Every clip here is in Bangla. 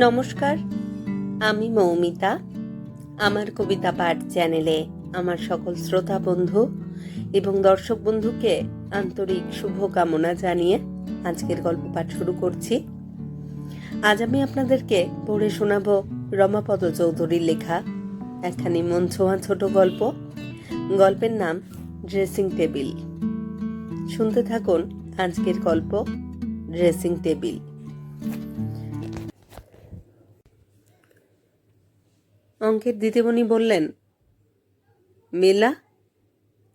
নমস্কার, আমি মৌমিতা। আমার কবিতা পাঠ চ্যানেলে আমার সকল শ্রোতা বন্ধু এবং দর্শক বন্ধুকে আন্তরিক শুভকামনা জানিয়ে আজকের গল্প পাঠ শুরু করছি। আজ আমি আপনাদেরকে পড়ে শোনাব রমাপদ চৌধুরীর লেখা একখানি মন ছোঁয়া ছোট গল্প। গল্পের নাম ড্রেসিং টেবিল। শুনতে থাকুন আজকের গল্প ড্রেসিং টেবিল। অঙ্কের দিদিমণি বললেন, মেলা,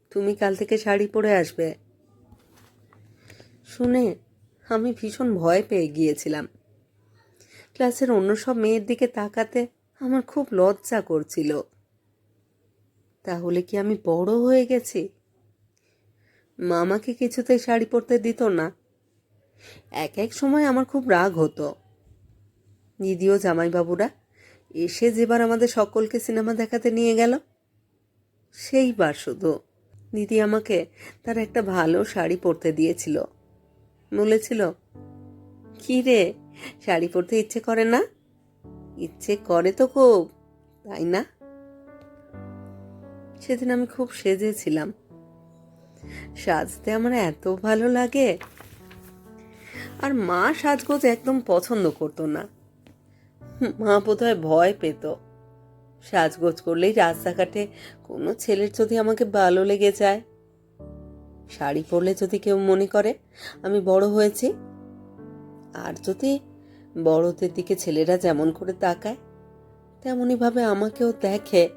তুমি কাল থেকে শাড়ি পরে আসবে। শুনে আমি ভীষণ ভয় পেয়ে গিয়েছিলাম। ক্লাসের অন্য সব মেয়ের দিকে তাকাতে আমার খুব লজ্জা করছিল। তাহলে কি আমি বড় হয়ে গেছি? মামাকে কিছুতেই শাড়ি পরতে দিত না। এক এক সময় আমার খুব রাগ হতো। দিদিও জামাইবাবুরা এসে যেবার আমাদের সকলকে সিনেমা দেখাতে নিয়ে গেল, সেইবার শুধু। দিদি আমাকে তার একটা ভালো শাড়ি পরতে দিয়েছিল। বলেছিল কি রে, শাড়ি পরতে ইচ্ছে করে না? ইচ্ছে করে তো খুব, তাই না? সেদিন আমি খুব সেজেছিলাম। সাজতে আমার এত ভালো লাগে। আর মা সাজগোজ একদম পছন্দ করতো না। মা বোধহয় ভয় পেত। সাজগোজ করলেই রাস্তাঘাটে কোনো ছেলের যদি আমাকে ভালো লেগে যায়। শাড়ি পরলে যদি কেউ মনে করে, আমি বড় হয়েছি। আর যদি বড়দের দিকে ছেলেরা যেমন করে তাকায় তেমনই ভাবে আমাকেও দেখে।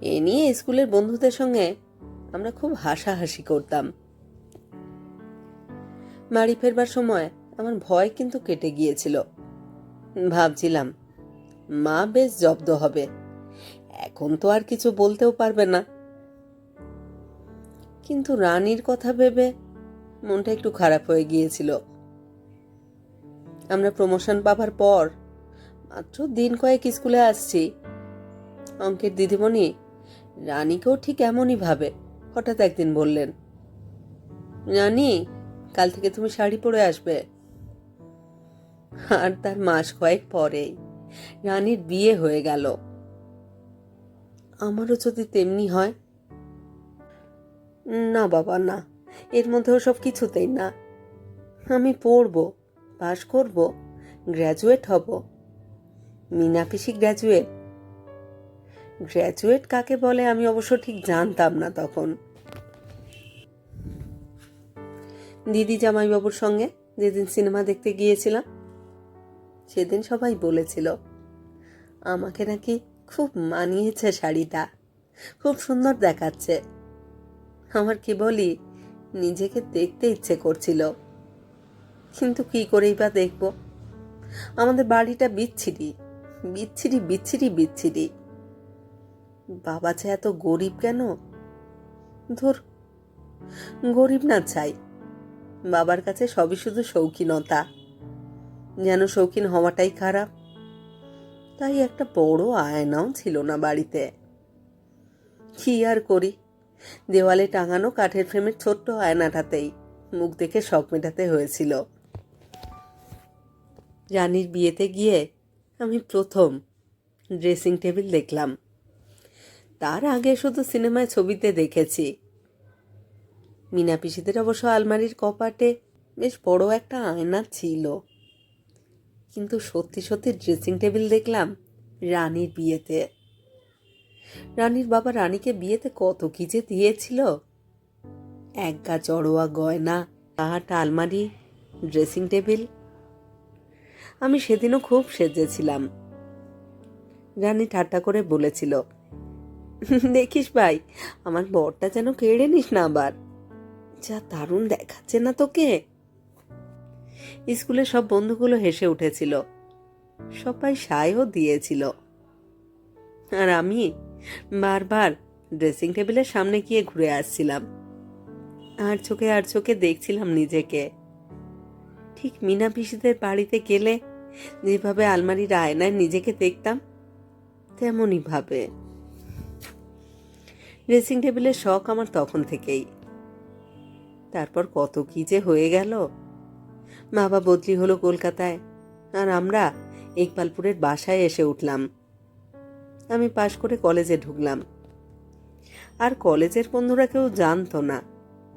এ নিয়ে স্কুলের বন্ধুদের সঙ্গে আমরা খুব হাসাহাসি করতাম। বাড়ি ফেরবার সময় আমার ভয় কিন্তু কেটে গিয়েছিল। ভাবছিলাম, মা বেশ জব্দ হবে, এখন তো আর কিছু বলতেও পারবে না। কিন্তু রানীর কথা ভেবে মনটা একটু খারাপ হয়ে গিয়েছিল। আমরা প্রমোশন পাবার পর মাত্র দিন কয়েক স্কুলে আসছি। অঙ্কের দিদিমণি রানীকেও ঠিক এমনই ভাবে, হঠাৎ একদিন বললেন, রানী, কাল থেকে তুমি শাড়ি পরে আসবে। আর তার মাস কয়েক পরেই রানীর বিয়ে হয়ে গেল। আমারও যদি তেমনি হয়? না বাবা, না। এর মধ্যে সব কিছুতেই না। আমি পড়ব, পাশ করব, গ্র্যাজুয়েট হব। মিনা পিসি গ্র্যাজুয়েট? গ্র্যাজুয়েট কাকে বলে আমি অবশ্য ঠিক জানতাম না তখন। দিদি জামাইবাবুর সঙ্গে যেদিন সিনেমা দেখতে গিয়েছিলাম সেদিন সবাই বলেছিল, আমাকে নাকি খুব মানিয়েছে শাড়িটা। খুব সুন্দর দেখাচ্ছে। আমার কি বলি, নিজেকে দেখতে ইচ্ছে করছিল। কিন্তু কি করেই বা দেখব? আমাদের বাড়িটা বিচ্ছিরি বিচ্ছিরি বিচ্ছিরি বিচ্ছিরি। বাবা যে এত গরিব কেন? ধর, গরিব না চাই। বাবার কাছে সবই শুধু শৌখিনতা। যেন শৌখিন হওয়াটাই খারাপ। তাই একটা বড় আয়নাও ছিল না বাড়িতে। কি আর করি? দেওয়ালে টাঙানো কাঠের ফ্রেমের ছোট্ট আয়নাটাতেই মুখ দেখে শখ মেটাতে হয়েছিল। রানীর বিয়েতে গিয়ে আমি প্রথম ড্রেসিং টেবিল দেখলাম। তার আগে শুধু সিনেমায় ছবিতে দেখেছি। মিনা পিসিদের অবশ্য আলমারির কপাটে বেশ বড় একটা আয়না ছিল। কিন্তু সত্যি সত্যি ড্রেসিং টেবিল দেখলাম রানীর বিয়েতে। রানীর বাবা রানীকে বিয়েতে কত কি যে দিয়েছিল। এক গা জড়োয়া গয়না কাঠ আলমারি ড্রেসিং টেবিল আমি সেদিনও খুব সেজেছিলাম। রানী ঠাট্টা করে বলেছিল, দেখিস ভাই, আমার বরটা যেন কেড়ে নিস না আবার। যা দারুণ দেখাচ্ছে না তোকে। স্কুলে সব বন্ধুগুলো হেসে উঠেছিল। সবাই সায়ও দিয়েছিল। আর আমি বারবার ড্রেসিং টেবিলের সামনে গিয়ে ঘুরে আসছিলাম। আর চোখে আর চোখে দেখছিলাম নিজেকে। ঠিক মিনা পিসিদের বাড়িতে গেলে যেভাবে আলমারির আয়নায় নিজেকে দেখতাম, তেমনই ভাবে। ড্রেসিং টেবিলের শখ আমার তখন থেকেই। তারপর কত কি যে হয়ে গেল বাবা বদলি হলো কলকাতায়। আর আমরা ইকবালপুরের বাসায় এসে উঠলাম। আমি পাশ করে কলেজে ঢুকলাম। আর কলেজের বন্ধুরা কেউ জানতো না।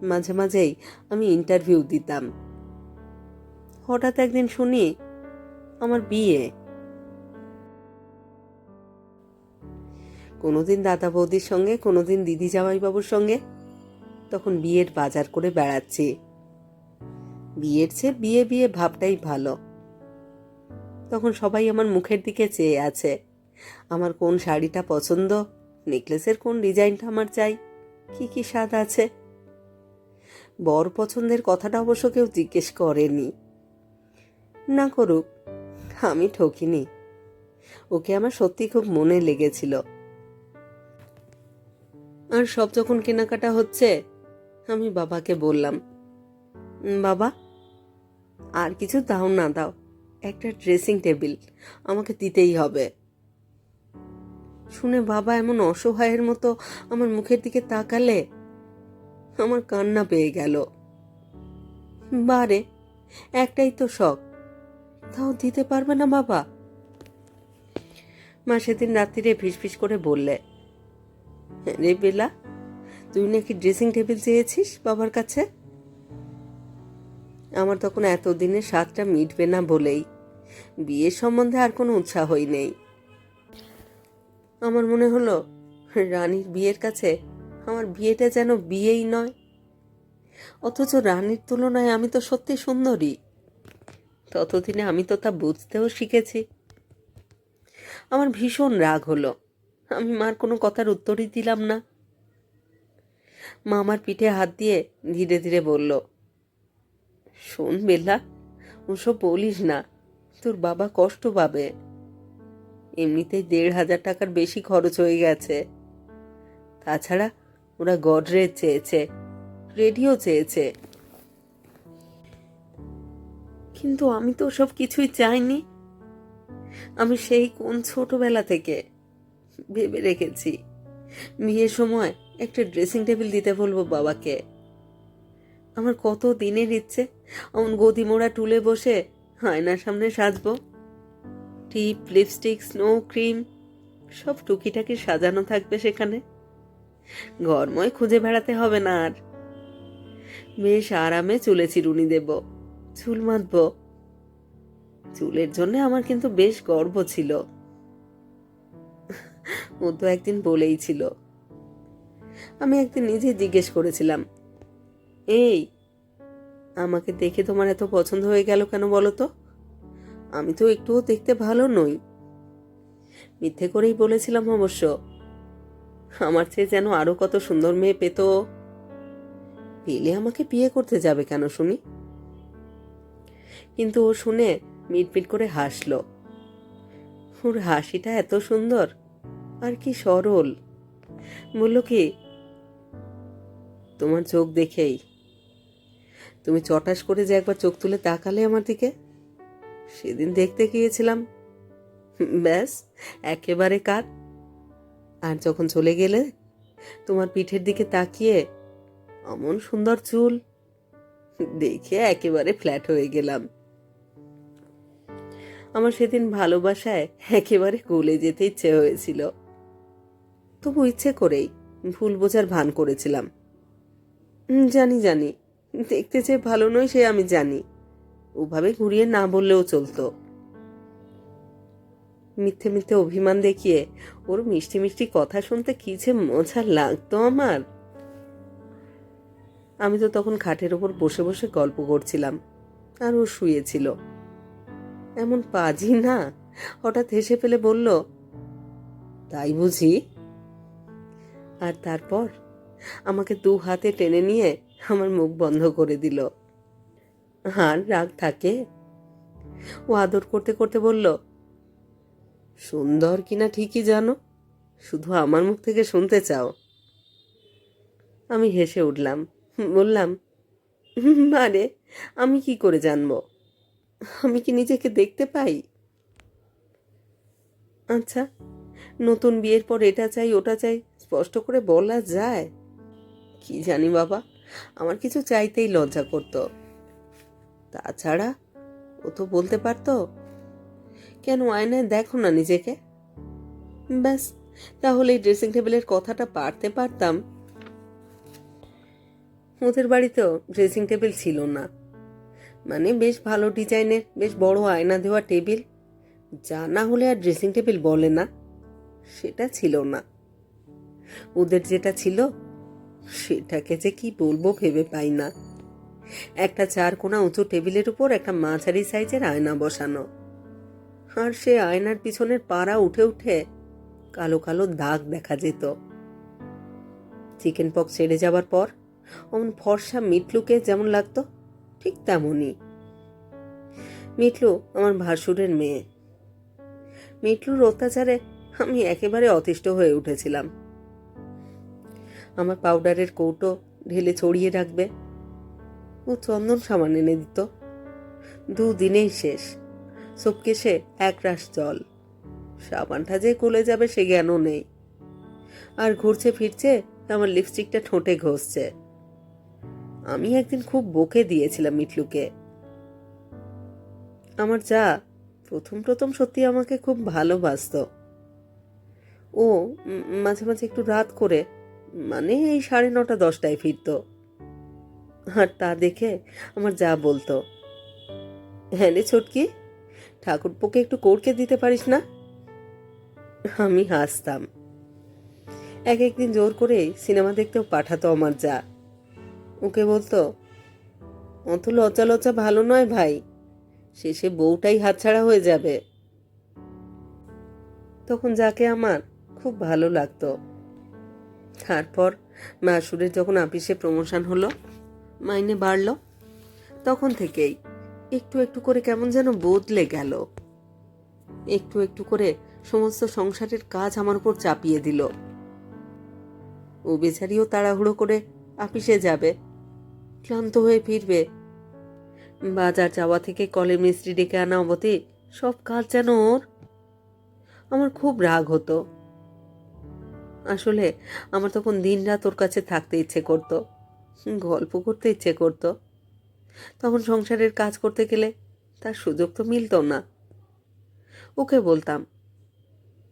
মাঝে মাঝেই আমি ইন্টারভিউ দিতাম। হঠাৎ একদিন শুনি, আমার বিয়ে। কোনোদিন দাদা বৌদির সঙ্গে, কোনোদিন দিদি জামাইবাবুর সঙ্গে। তখন বিয়ের বাজার করে বেড়াচ্ছি। বিয়ের চেয়ে বিয়ে বিয়ে ভাবটাই ভালো। তখন সবাই আমার মুখের দিকে চেয়ে আছে। আমার কোন শাড়িটা পছন্দ? নেকলেসের কোন ডিজাইনটা আমার চাই? কি কি স্বাদ আছে? বর পছন্দের কথাটা অবশ্য কেউ জিজ্ঞেস করেনি। না করুক, আমি ঠকিনি। ওকে আমার সত্যি খুব মনে লেগেছিল। আর সব যখন কেনাকাটা হচ্ছে, আমি বাবাকে বললাম, বাবা আর কিছু দাও না, দাও। একটা ড্রেসিং টেবিল আমাকে দিতেই হবে। শুনে বাবা এমন অসহায়ের মতো আমার মুখের দিকে তাকালে আমার কান্না পেয়ে গেল। বারে, একটাই তো শখ। তাও দিতে পারবে না বাবা? মা সেদিন রাত্রিরে ফিসফিস করে বললে, রে বেলা, তুই নাকি ড্রেসিং টেবিল চেয়েছিস বাবার কাছে? আমার তখন এতদিনের স্বাদটা মিটবে না বলেই। বিয়ের সম্বন্ধে আর কোনো উৎসাহই নেই। আমার মনে হলো, রানীর বিয়ের কাছে আমার বিয়েটা যেন বিয়েই নয়। অথচ রানীর তুলনায় আমি তো সত্যি সুন্দরী। ততদিনে আমি তো তা বুঝতেও শিখেছি। আমার ভীষণ রাগ হলো। আমি মার কোনো কথার উত্তরই দিলাম না। মা আমার পিঠে হাত দিয়ে ধীরে ধীরে বলল শোন বেলা, ওসব বলিস না, তোর বাবা কষ্ট পাবে। এমনিতেই দেড় হাজার টাকার বেশি খরচ হয়ে গেছে। তাছাড়া ওরা গডরেজ চেয়েছে, রেডিও চেয়েছে। কিন্তু আমি তো সব কিছুই চাইনি। আমি সেই কোন ছোটবেলা থেকে ভেবে রেখেছি। বিয়ের সময় একটা ড্রেসিং টেবিল দিতে বলব বাবাকে। আমার কত দিনের ইচ্ছে? অমন গদি মোড়া টুলে বসে আয়নার সামনে সাজবো। টিপ, লিপস্টিক, স্নো ক্রিম, সব টুকিটাকি সাজানো থাকবে সেখানে। ঘরময় খুঁজে বেড়াতে হবে না আর। বেশ আরামে চুলে চিরুনি দেব, চুল মাতব চুলের জন্য আমার কিন্তু বেশ গর্ব ছিল। ও তো একদিন বলেই ছিল। আমি একদিন নিজে জিজ্ঞেস করেছিলাম এই, আমাকে দেখে তোমার এত পছন্দ হয়ে গেল কেন বলো তো? আমি তো একটুও দেখতে ভালো নই। মিথ্যে করেই বলেছিলাম অবশ্য। আমার চেয়ে যেন আরও কত সুন্দর মেয়ে পেত। পেলে আমাকে বিয়ে করতে যাবে কেন শুনি কিন্তু ও শুনে মিটমিট করে হাসলো। ওর হাসিটা এত সুন্দর, আর কি সরল। বলল কি, তোমার চোখ দেখেই তুমি চটাস করে যে একবার চোখ তুলে তাকালে আমার দিকে? সেদিন দেখতে গিয়েছিলাম। ব্যাস, একেবারে কার আর যখন চলে গেলে তোমার পিঠের দিকে তাকিয়ে অমন সুন্দর চুল, দেখে একেবারে ফ্ল্যাট হয়ে গেলাম। আমার সেদিন ভালোবাসায় একেবারে গলে যেতে ইচ্ছে হয়েছিল। তবু ইচ্ছে করেই ভুল বোঝার ভান করেছিলাম। জানি জানি। দেখতে যে ভালো নয়, সে আমি জানি। ওভাবে ঘুরিয়ে না বললেও চলতো। মিথ্যে মিথ্যে অভিমান দেখিয়ে ওর মিষ্টি মিষ্টি কথা শুনতে কি যে মজা লাগতো আমার। আমি তো তখন খাটের ওপর বসে বসে গল্প করছিলাম, আর ও শুয়েছিল। এমন পাজি না, হঠাৎ হেসে ফেলে বলল, তাই বুঝি? আর তারপর আমাকে দু হাতে টেনে নিয়ে আমার মুখ বন্ধ করে দিল। আর রাগ থাকে? ও আদর করতে করতে বলল, সুন্দর কিনা ঠিকই জানো, শুধু আমার মুখ থেকে শুনতে চাও। আমি হেসে উঠলাম, বললাম মানে আমি কি করে জানব? আমি কি নিজেকে দেখতে পাই? আচ্ছা নতুন বিয়ের পর এটা চাই, ওটা চাই, স্পষ্ট করে বলা যায়? কি জানি বাবা আমার কিছু চাইতেই লজ্জা করতো। তাছাড়া ও তো বলতে পারতো, কেন আয়নায় দেখো না নিজেকে? ব্যাস তাহলে এই ড্রেসিং টেবিলের কথাটা পারতে পারতাম। ওদের বাড়িতেও ড্রেসিং টেবিল ছিল না। মানে বেশ ভালো ডিজাইনের, বেশ বড় আয়না দেওয়া টেবিল। যা না হলে আর ড্রেসিং টেবিল বলে না। সেটা ছিল না। ওদের যেটা ছিল সেটাকে যে কি বলব ভেবে পাই না। একটা চার কোনা উঁচু টেবিলের উপর একটা মাঝারি সাইজের আয়না বসানো। আর সে আয়নার পিছনের পাড়া উঠে উঠে কালো কালো দাগ দেখা যেত। চিকেন পক ছেড়ে যাবার পর অমন ফর্সা মিটলুকে যেমন লাগতো, ঠিক তেমনই। মিটলু আমার ভাসুরের মেয়ে। মিটলুর অত্যাচারে আমি একেবারে অতিষ্ঠ হয়ে উঠেছিলাম। আমার পাউডারের কৌটো ঢেলে ছড়িয়ে রাখবে। ও চন্দন সামান এনে দিত। দুদিনেই শেষ। সবকে সে এক রাশ জল। সাবানটা যে গলে যাবে সে জ্ঞানও নেই। আর ঘুরছে ফিরছে, আমার লিপস্টিকটা ঠোঁটে ঘষছে। আমি একদিন খুব বকে দিয়েছিলাম মিটলুকে আমার যা, প্রথম প্রথম সত্যি আমাকে খুব ভালোবাসত। ও মাঝে মাঝে একটু রাত করে মানে এই সাড়ে নটা, দশটায় ফিরত। আর তা দেখে আমার যা বলতো। হ্যাঁ রে ছোটকি, ঠাকুরপোকে একটু কোড়কে দিতে পারিস না? আমি হাসতাম। এক একদিন জোর করে সিনেমা দেখতেও পাঠাতো আমার যা। ওকে বলতো, অত লজ্জা লজ্জা ভালো নয় ভাই, শেষে বউটাই হাতছাড়া হয়ে যাবে। তখন যাকে আমার খুব ভালো লাগতো। তারপর মাসুরের যখন আপিসে প্রমোশন হলো, মাইনে বাড়লো, তখন থেকেই একটু একটু করে কেমন যেন বদলে গেল। একটু একটু করে সমস্ত সংসারের কাজ আমার উপর চাপিয়ে দিল। ও বেচারিও তাড়াহুড়ো করে আপিসে যাবে, ক্লান্ত হয়ে ফিরবে। বাজার যাওয়া থেকে কলের মিস্ত্রি ডেকে আনা অবধি সব কাজ যেন ওর। আমার খুব রাগ হতো। আসলে আমার তখন দিন রাত ওর কাছে থাকতে ইচ্ছে করতো, গল্প করতে ইচ্ছে করতো। তখন সংসারের কাজ করতে গেলে তার সুযোগ তো মিলতো না। ওকে বলতাম,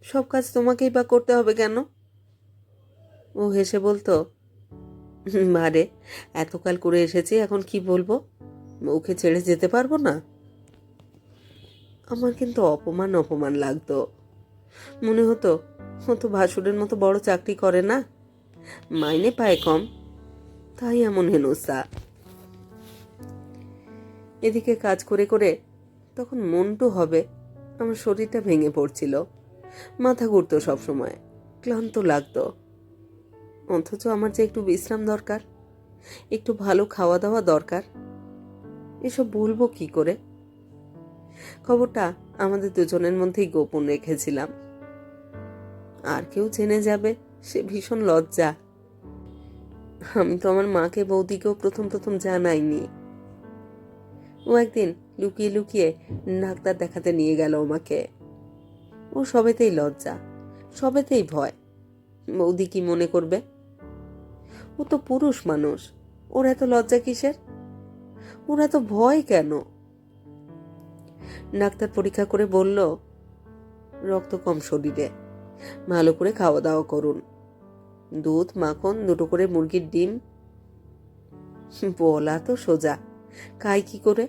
সব কাজ তোমাকেই বা করতে হবে কেন? ও হেসে বলতো মারে এতকাল করে এসেছি, এখন কি বলব? ওকে ছেড়ে যেতে পারব না? আমার কিন্তু অপমান অপমান লাগতো। মনে হতো ও তো ভাসুরের মতো বড় চাকরি করে না। মাইনে পায় কম। তাই এমন হেনস্তা এদিকে কাজ করে করে তখন মন্টু হবে। আমার শরীরটা ভেঙে পড়ছিল। মাথা ঘুরতো সবসময়। ক্লান্ত লাগতো। অথচ আমার যে একটু বিশ্রাম দরকার, একটু ভালো খাওয়া দাওয়া দরকার, এসব বলব কি করে? খবরটা আমাদের দুজনের মধ্যেই গোপন রেখেছিলাম। আর কেউ জেনে যাবে, সে ভীষণ লজ্জা। আমি তো আমার মাকে, বৌদিকেও প্রথম প্রথম জানাইনি। ও একদিন লুকিয়ে লুকিয়ে ডাক্তার দেখাতে নিয়ে গেল আমাকে। ও সবেতেই লজ্জা, সবেতেই ভয়। বৌদি কি মনে করবে? ও তো পুরুষ মানুষ, ওর এত লজ্জা কিসের? ওর এত ভয় কেন? ডাক্তার পরীক্ষা করে বলল, রক্ত কম শরীরে। ভালো করে খাওয়া দাওয়া করুন। দুধ, মাখন, দুটো করে মুরগির ডিম। বলা তো সোজা। খাই কি করে?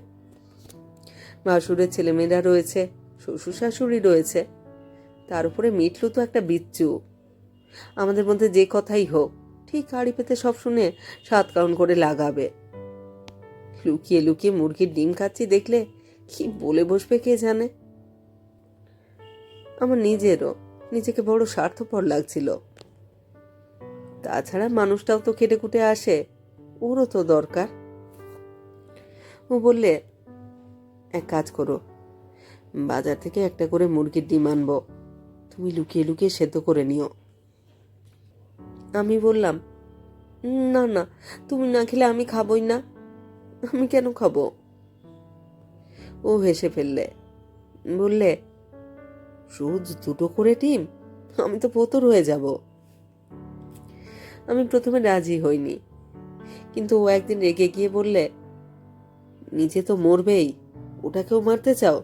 ভাসুরের ছেলেমেয়েরা রয়েছে, শ্বশুর শাশুড়ি রয়েছে। তার উপরে মিটলু তো একটা বিচ্ছু। আমাদের মধ্যে যে কথাই হোক, ঠিক হাড়ি পেতে সব শুনে সাত কারণ করে লাগাবে। লুকিয়ে লুকিয়ে মুরগির ডিম খাচ্ছি দেখলে কি বলে বসবে কে জানে? আমার নিজেরও। নিজেকে বড় স্বার্থপর লাগছিল। তাছাড়া মানুষটাও তো কেটে কুটে আসে, ওরও তো দরকার। ও বললে, এক কাজ করো, বাজার থেকে একটা করে মুরগির ডিম আনব, তুমি লুকিয়ে লুকিয়ে সেদ্ধ করে নিও। আমি বললাম, না না, তুমি না খেলে আমি খাবই না, আমি কেন খাব? ও হেসে ফেললে, বললে রোজ দুটো করে ডিম আমি তো পোতর হয়ে যাব। আমি প্রথমে রাজি হইনি, কিন্তু ও একদিন রেগে গিয়ে বললে নিজে তো মরবেই, ওটাকেও মারতে চাও?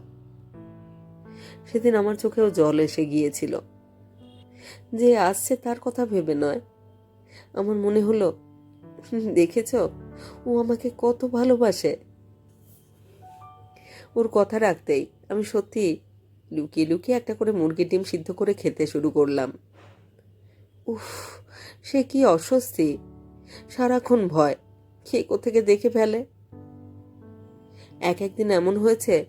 সেদিন আমার চোখেও জল এসে গিয়েছিল। যে আসছে তার কথা ভেবে নয়। আমার মনে হলো, দেখেছ, ও আমাকে কত ভালোবাসে। ওর কথা রাখতেই আমি সত্যি লুকিয়ে লুকিয়ে একটা করে মুরগির ডিম সিদ্ধ করে খেতে শুরু করলাম। উফ, সে কি অস্বস্তি। সারাক্ষণ ভয়, কে কোথেকে দেখে ফেলে? এক একদিন এমন হয়েছে,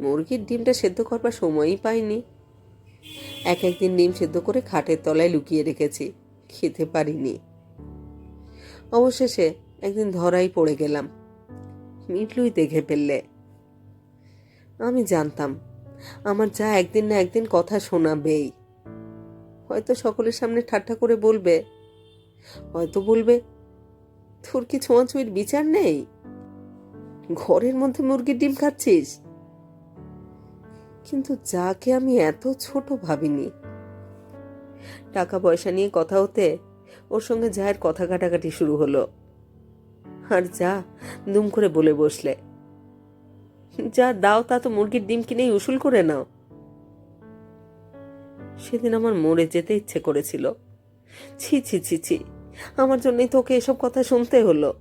মুরগির ডিমটা সেদ্ধ করবার সময়ই পাইনি। এক একদিন ডিম সেদ্ধ করে খাটের তলায় লুকিয়ে রেখেছি, খেতে পারিনি। অবশেষে একদিন ধরাই পড়ে গেলাম, মিটলুই দেখে ফেললে। আমি জানতাম আমার যা একদিন না একদিন কথা শোনাবেই। হয়তো সকলের সামনে ঠাট্টা করে বলবে, হয়তো বলবে, তোর কি ছোঁয়াছুঁয়ির বিচার নেই? ঘরের মধ্যে মুরগির ডিম খাচ্ছিস? কিন্তু যাকে আমি এত ছোট ভাবিনি। টাকা পয়সা নিয়ে কথা হতে ওর সঙ্গে যায়ের কথা কাটাকাটি শুরু হলো। আর যা দুম করে বলে বসলে। যা দাও তা তো মুরগির ডিম কিনেই উসুল করে নাও। সেদিন আমার মরে যেতে ইচ্ছে করেছিল। ছি ছি ছি ছি, আমার জন্যই তোকে এসব কথা শুনতে হলো।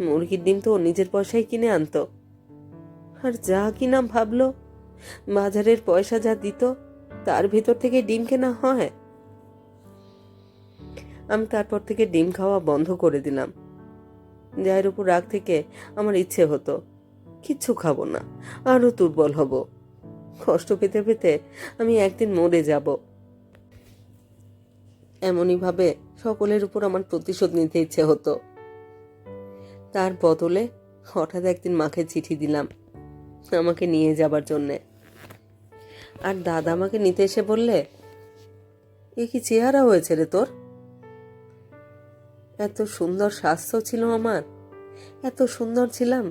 মুরগির ডিম তো ও নিজের পয়সায় কিনে আনতো। আর যা কিনা ভাবলো, বাজারের পয়সা যা দিত, তার ভিতর থেকে ডিম কেনা হয়। আমি তারপর থেকে ডিম খাওয়া বন্ধ করে দিলাম। যায়ের উপর রাগ থেকে আমার ইচ্ছে হতো। কিচ্ছু খাব না আরও দুর্বল হব। কষ্ট পেতে পেতে আমি একদিন মরে যাব। এমনই ভাবে সকলের উপর আমার প্রতিশোধ নিতে ইচ্ছে হতো। তার বদলে হঠাৎ একদিন মাকে চিঠি দিলাম, আমাকে নিয়ে যাবার জন্যে। আর দাদা আমাকে নিতে এসে বললে, এ কি চেহারা হয়েছে রে তোর? এত সুন্দর স্বাস্থ্য ছিল আমার, এত সুন্দর ছিলাম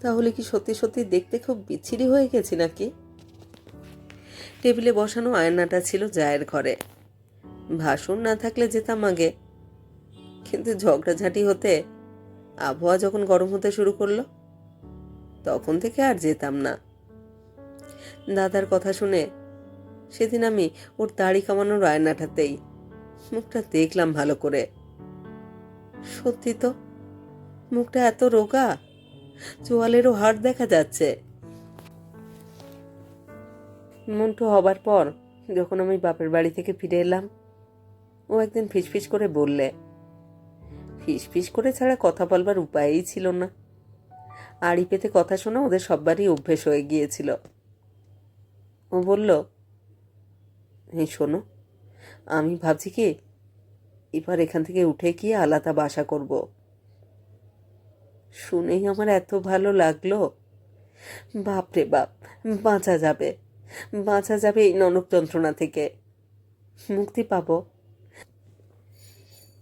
তাহলে কি সত্যি সত্যি দেখতে খুব বিচ্ছিরি হয়ে গেছি নাকি? টেবিলে বসানো আয়নাটা ছিল জায়ের ঘরে। ভাসুর না থাকলে যেতাম আগে। কিন্তু ঝগড়াঝাটি হতে আবহাওয়া যখন গরম হতে শুরু করল, তখন থেকে আর যেতাম না। দাদার কথা শুনে সেদিন আমি ওর দাড়ি কামানোর আয়নাটাতেই মুখটা দেখলাম ভালো করে। সত্যি তো? মুখটা এত রোগা? চোয়ালেরও হাড় দেখা যাচ্ছে। মন্টু হবার পর যখন আমি বাপের বাড়ি থেকে ফিরে এলাম, ও একদিন ফিসফিস করে বললে, ফিসফিস করে ছাড়া কথা বলবার উপায়ই ছিল না। আড়ি পেতে কথা শোনা ওদের সববারই অভ্যেস হয়ে গিয়েছিল। ও বলল, এই শোনো, আমি ভাবছি কি, এবার এখান থেকে উঠে গিয়ে আলাদা বাসা করব। শুনেই আমার এত ভালো লাগল। বাপরে বাপ, বাঁচা যাবে। বাঁচা যাবে এই ননক যন্ত্রণা থেকে। মুক্তি পাবো।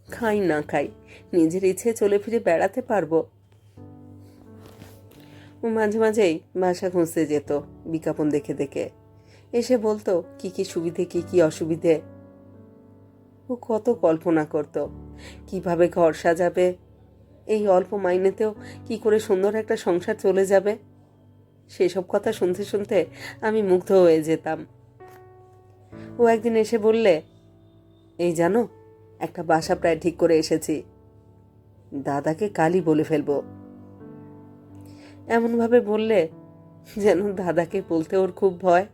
খাই না খাই, নিজের ইচ্ছে চলে ফিরে বেড়াতে পারব। ও মাঝে মাঝেই বাসা খুঁজতে যেত বিজ্ঞাপন দেখে দেখে। এসে বলতো, কি কি সুবিধে, কি কি অসুবিধে? ও কত কল্পনা করত, কীভাবে ঘর সাজাবে এই অল্প মাইনেতেও কি করে সুন্দর একটা সংসার চলে যাবে? সেসব কথা শুনতে শুনতে আমি মুগ্ধ হয়ে যেতাম। ও একদিন এসে বললে, এই জানো, একটা বাসা প্রায় ঠিক করে এসেছি। দাদাকে কালই বলে ফেলব। এমনভাবে বললে যেন দাদাকে বলতে ওর খুব ভয়।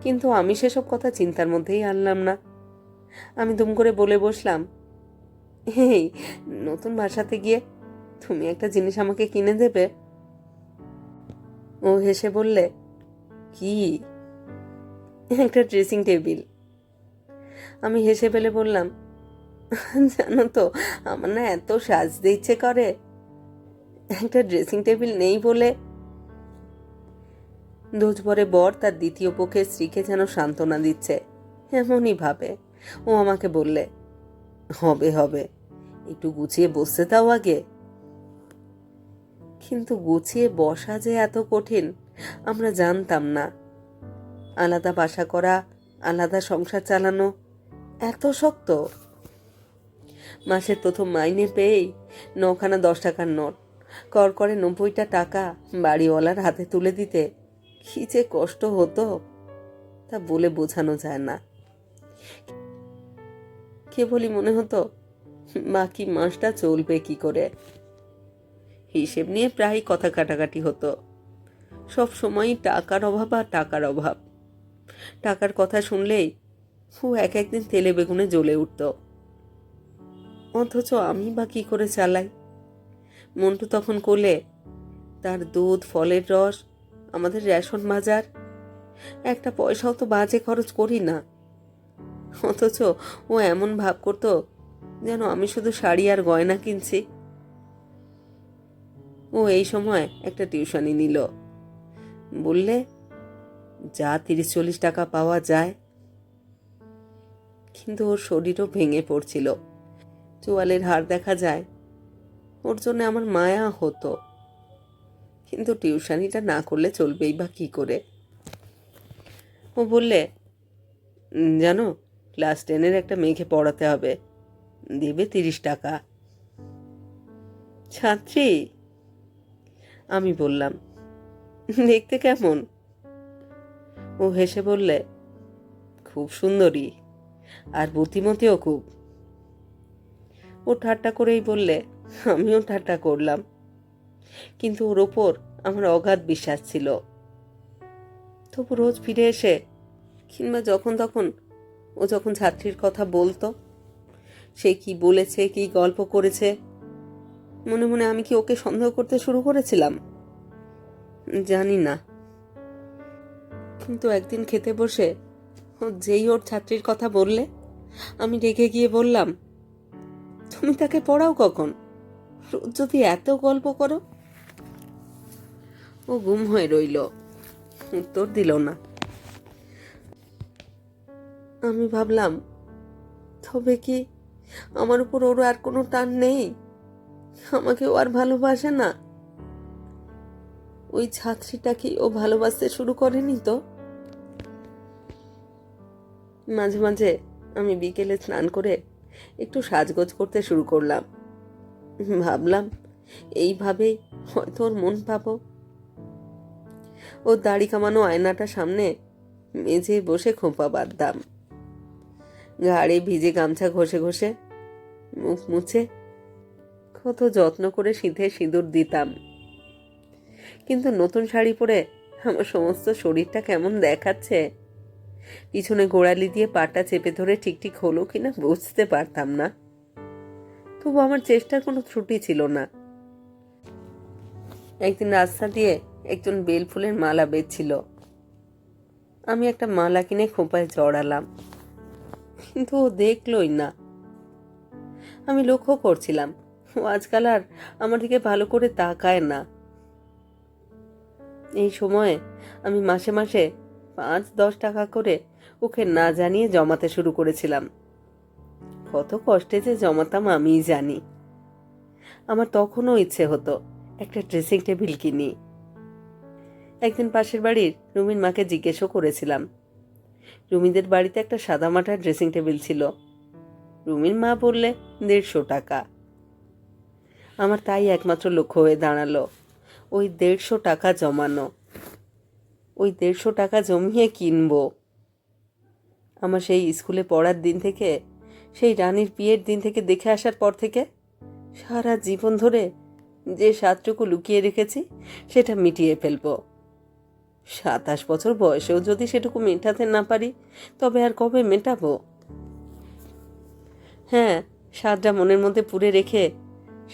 কিন্তু আমি সেসব কথা চিন্তার মধ্যেই আনলাম না। আমি দুম করে বলে বসলাম এই, নতুন বাসাতে গিয়ে তুমি একটা জিনিস আমাকে কিনে দেবে? ও হেসে বললে, কি? একটা ড্রেসিং টেবিল। আমি হেসে ফেলে বললাম, জানো তো, আমার না এত সাজতে ইচ্ছে করে। একটা ড্রেসিং টেবিল নেই বলে। দোজবরে বর তার দ্বিতীয় পক্ষের স্ত্রীকে যেন সান্ত্বনা দিচ্ছে, এমনই ভাবে। ও আমাকে বললে হবে হবে। একটু গুছিয়ে বসতে দাও আগে। কিন্তু গুছিয়ে বসা যে এত কঠিন, আমরা জানতাম না। আলাদা বাসা করা, আলাদা সংসার চালানো, এত শক্ত। মাসের প্রথম মাইনে পেয়েই নখানা দশ টাকার নোট কর করে নব্বইটা টাকা বাড়িওয়ালার হাতে তুলে দিতে। কি যে কষ্ট হতো, তা বলে বোঝানো যায় না। কেবলই মনে হতো বাকি মাসটা চলবে কি করে? হিসেব নিয়ে প্রায় কথা কাটাকাটি হতো। সব সময় টাকার অভাব আর টাকার অভাব। টাকার কথা শুনলেই ও এক একদিন তেলে বেগুনে জ্বলে উঠত। অথচ আমি বা কি করে চালাই? মন্টু তখন কোলে, তার দুধ, ফলের রস, আমাদের রেশন বাজার, একটা পয়সাও তো বাজে খরচ করি না। অথচ ও এমন ভাব করতো যেন আমি শুধু শাড়ি আর গয়না কিনছি। ও এই সময় একটা টিউশনি নিল। বললে, যা তিরিশ চল্লিশ টাকা পাওয়া যায়। কিন্তু ওর শরীরও ভেঙে পড়ছিল। চোয়ালের হাড় দেখা যায়। ওর জন্য আমার মায়া হতো। কিন্তু টিউশনিটা না করলে চলবেই বা কি করে? ও বললে, জানো ক্লাস টেনের একটা মেয়েকে পড়াতে হবে। দেবে তিরিশ টাকা। ছাত্রী, আমি বললাম, দেখতে কেমন? ও হেসে বললে, খুব সুন্দরী আর বুদ্ধিমতীও খুব। ও ঠাট্টা করেই বললে, আমিও ঠাট্টা করলাম। কিন্তু ওর ওপর আমার অগাধ বিশ্বাস ছিল। তবু রোজ ফিরে এসে কিংবা যখন তখন ও যখন ছাত্রীর কথা বলতো, সে কি বলেছে, কি গল্প করেছে, মনে মনে আমি কি ওকে সন্দেহ করতে শুরু করেছিলাম? জানি না। কিন্তু একদিন খেতে বসে ও যেই ওর ছাত্রীর কথা বললে, আমি রেগে গিয়ে বললাম, তুমি তাকে পড়াও কখন? রোজ যদি এত গল্প করো? ও গুম হয়ে রইল, উত্তর দিল না। আমি ভাবলাম, তবে কি আমার উপর ওর আর কোনো টান নেই? আমাকে ও আর ভালোবাসে না। ওই ছাত্রীটা কি ও ভালোবাসতে শুরু করেনি তো? মাঝে মাঝে আমি বিকেলে স্নান করে একটু সাজগোজ করতে শুরু করলাম। ভাবলাম, এইভাবেই হয়তো ওর মন পাবো। ওর দাড়ি কামানো আয়নাটা সামনে মেঝে বসে খোঁপা বাঁধতাম। ঘাড়ে ভিজে গামছা ঘষে ঘষে মুখ মুছে কত যত্ন করে সিঁথে সিঁদুর দিতাম। কিন্তু নতুন শাড়ি পরে আমার সমস্ত শরীরটা কেমন দেখাচ্ছে? পিছনে গোড়ালি দিয়ে পাটা চেপে ধরে ঠিক ঠিক হলো কিনা বুঝতে পারতাম না। তবু আমার চেষ্টার কোনো ত্রুটি ছিল না। একদিন রাস্তা দিয়ে একজন বেল ফুলের মালা বেচছিল আমি একটা মালা কিনে খোঁপায় জড়ালাম। কিন্তু ও দেখলই না। আমি লক্ষ্য করছিলাম, ও আজকাল আর আমার দিকে ভালো করে তাকায় না। এই সময়ে আমি মাসে মাসে পাঁচ, দশ টাকা করে ওকে না জানিয়ে জমাতে শুরু করেছিলাম। কত কষ্টে যে জমাতাম আমিই জানি। আমার তখনও ইচ্ছে হতো একটা ড্রেসিং টেবিল কিনি। একদিন পাশের বাড়ির রুমিন মাকে জিজ্ঞেসও করেছিলাম রুমিদের বাড়িতে একটা সাদামাটা ড্রেসিং টেবিল ছিল। রুমির মা বললে, দেড়শো টাকা। আমার তাই একমাত্র লক্ষ্য হয়ে দাঁড়াল। ওই দেড়শো টাকা জমানো। ওই দেড়শো টাকা জমিয়ে কিনবো। আমার সেই স্কুলে পড়ার দিন থেকে, সেই রানীর বিয়ের দিন থেকে দেখে আসার পর থেকে, সারা জীবন ধরে যে স্বাদটুকু লুকিয়ে রেখেছি, সেটা মিটিয়ে ফেলব। সাতাশ বছর বয়সেও যদি সেটুকু মেটাতে না পারি, তবে আর কবে মেটাবো? হ্যাঁ স্বাদটা মনের মধ্যে পুরে রেখে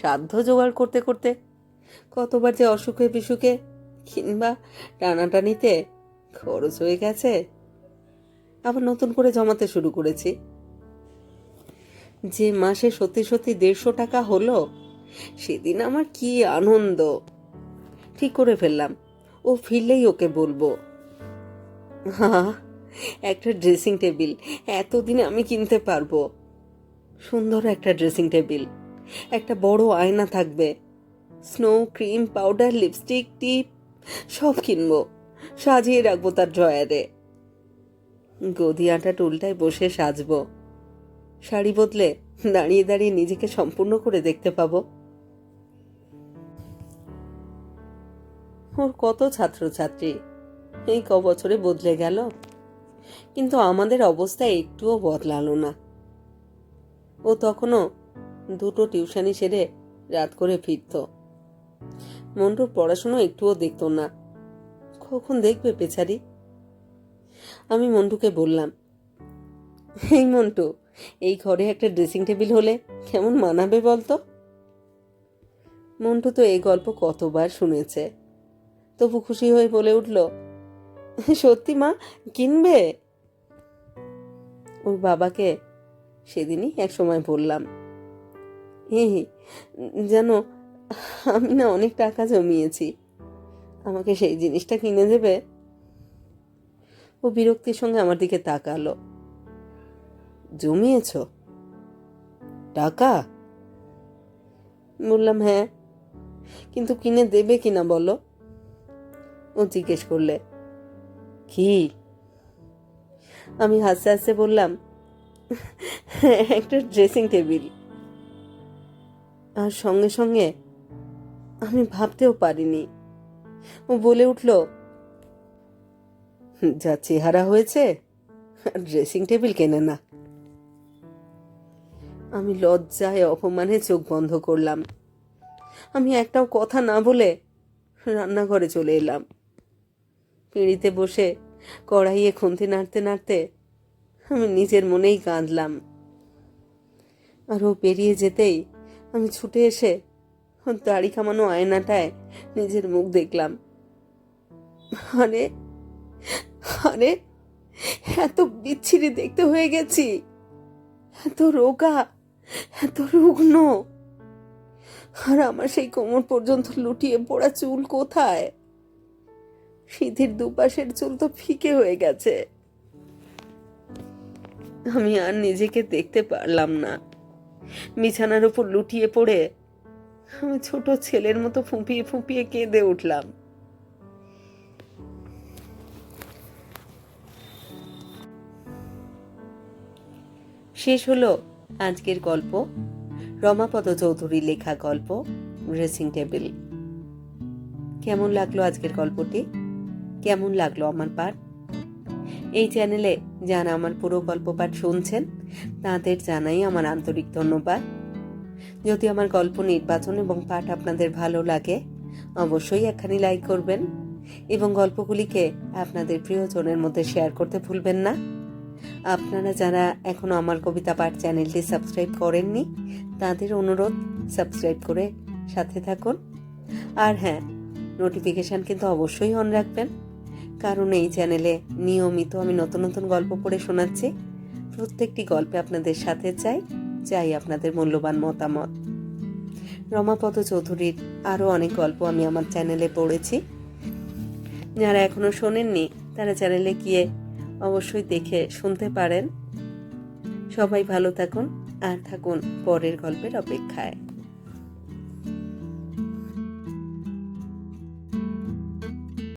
সাধ্য জোগাড় করতে করতে কতবার যে অসুখে বিসুখে কিংবা টানাটানিতে খরচ হয়ে গেছে, আবার নতুন করে জমাতে শুরু করেছি। যে মাসে সত্যি সত্যি দেড়শো টাকা হলো, সেদিন আমার কি আনন্দ। ঠিক করে ফেললাম। ও ফিরলেই ওকে বলব। হা একটা ড্রেসিং টেবিল এতদিনে আমি কিনতে পারব। সুন্দর একটা ড্রেসিং টেবিল একটা বড় আয়না থাকবে। স্নো ক্রিম পাউডার লিপস্টিক টিপ সব কিনবো, সাজিয়ে রাখব তার ড্রয়ারে। গদি আটা টুলটায় বসে সাজবো। শাড়ি বদলে দাঁড়িয়ে দাঁড়িয়ে নিজেকে সম্পূর্ণ করে দেখতে পাবো। ওর কত ছাত্রছাত্রী। এই ক বছরে বদলে গেল। কিন্তু আমাদের অবস্থা একটুও বদলালো না। ও তখনও দুটো টিউশনি সেরে রাত করে ফিরত। মন্টুর পড়াশুনো একটুও দেখতো না। কখন দেখবে পেছারি? আমি মন্টুকে বললাম এই মন্টু, এই ঘরে একটা ড্রেসিং টেবিল হলে কেমন মানাবে বলতো? মন্টু তো এই গল্প কতবার শুনেছে। তবু খুশি হয়ে বলে উঠল, সত্যি মা, কিনবে? ওর বাবাকে সেদিনই এক সময় বললাম যেন আমি না অনেক টাকা জমিয়েছি, আমাকে সেই জিনিসটা কিনে দেবে? ও বিরক্তির সঙ্গে আমার দিকে তাকালো, জমিয়েছ? টাকা? বললাম হ্যাঁ কিন্তু কিনে দেবে কিনা বলো? ও জিজ্ঞেস করলে, কি? আমি হাসতে হাসতে বললাম, একটা ড্রেসিং টেবিল আর সঙ্গে সঙ্গে আমি ভাবতেও পারিনি। ও বলে উঠল, যা চেহারা হয়েছে ড্রেসিং টেবিল কেনে না। আমি লজ্জায় অপমানে চোখ বন্ধ করলাম। আমি একটাও কথা না বলে রান্নাঘরে চলে এলাম। পিঁড়িতে বসে কড়াইয়ে খুন্তি নাড়তে নাড়তে আমি নিজের মনেই কাঁদলাম। আর ও পেরিয়ে যেতেই আমি ছুটে এসে দাড়ি কামানো আয়নাটায় নিজের মুখ দেখলাম। আরে আরে, এত বিচ্ছিরি দেখতে হয়ে গেছি। এত রোগা, এত রুগ্ন। আর আমার সেই কোমর পর্যন্ত লুটিয়ে পড়া চুল কোথায়? সিঁথির দুপাশের চুল তো ফিকে হয়ে গেছে। আমি আর নিজেকে দেখতে পারলাম না। বিছানার উপর লুটিয়ে পড়ে আমি ছোট ছেলের মতো ফুঁপিয়ে ফুঁপিয়ে কেঁদে উঠলাম। শেষ হলো আজকের গল্প। রমাপদ চৌধুরী লেখা গল্প ড্রেসিং টেবিল কেমন লাগল আজকের গল্পটি? কেমন লাগল আমার পাঠ? এই চ্যানেলে যারা আমার পুরো গল্প পাঠ শুনছেন, তাদের জানাই আমার আন্তরিক ধন্যবাদ। যদি আমার গল্প নির্বাচন এবং পাঠ আপনাদের ভালো লাগে, অবশ্যই একখানি লাইক করবেন এবং গল্পগুলিকে আপনাদের প্রিয়জনের মধ্যে শেয়ার করতে ভুলবেন না। আপনারা যারা এখনও আমার কবিতা পাঠ চ্যানেলটি সাবস্ক্রাইব করেননি, তাদের অনুরোধ, সাবস্ক্রাইব করে সাথে থাকুন। আর হ্যাঁ নোটিফিকেশান কিন্তু অবশ্যই অন রাখবেন। কারণ এই চ্যানেলে নিয়মিত আমি নতুন নতুন গল্প পড়ে শোনাচ্ছি। প্রত্যেকটি গল্পে আপনাদের সাথে চাই চাই আপনাদের মূল্যবান মতামত। রমাপদ চৌধুরীর আরও অনেক গল্প আমি আমার চ্যানেলে পড়েছি। যারা এখনও শোনেননি, তারা চ্যানেলে গিয়ে অবশ্যই দেখে শুনতে পারেন। সবাই ভালো থাকুন, আর থাকুন পরের গল্পের অপেক্ষায়।